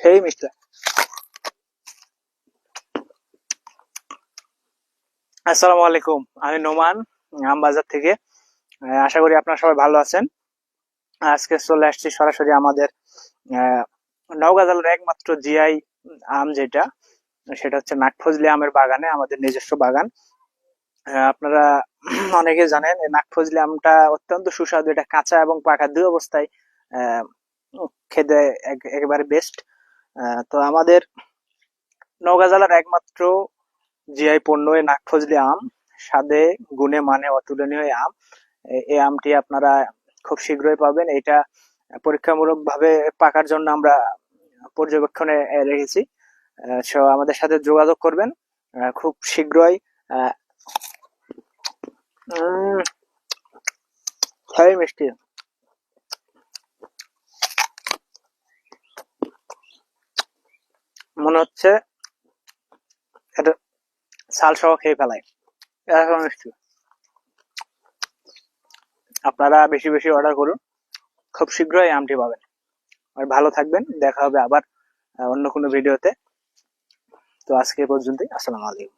সেই মিষ্টি আসসালামু আলাইকুম আমি নোমান আমবাজার থেকে। আশা করি আপনারা সবাই ভালো আছেন। আজকে চলে আসছি সরাসরি আমাদের নওগাঁ একমাত্র জিআই আম যেটা, সেটা হচ্ছে নাকফজলি আমের বাগানে, আমাদের নিজস্ব বাগান। আপনারা অনেকে জানেন নাকফজলি আমটা অত্যন্ত সুস্বাদু, এটা কাঁচা এবং পাকা দুই অবস্থায় খেতে এক- একেবারে বেস্ট তো আমাদের নওগাঁ জেলার একমাত্র জিআই পণ্য এই নাকফজলি আম। স্বাদে গুণে মানে অতুলনীয় আম। এই আমটি আপনারা খুব শীঘ্রই পাবেন। এটা পরীক্ষামূলক ভাবে পাকার জন্য আমরা পর্যবেক্ষণে রেখেছি। সো আমাদের সাথে যোগাযোগ করবেন। খুব শীঘ্রই মিষ্টি। মনে হচ্ছে এটা সহ খেয়ে ফেলায় এরকম মিষ্টি আপনারা বেশি বেশি অর্ডার করুন। খুব শীঘ্রই আমটি পাবেন। আর ভালো থাকবেন। দেখা হবে আবার অন্য কোনো ভিডিওতে তো। আজকে পর্যন্তই। আসসালামু আলাইকুম।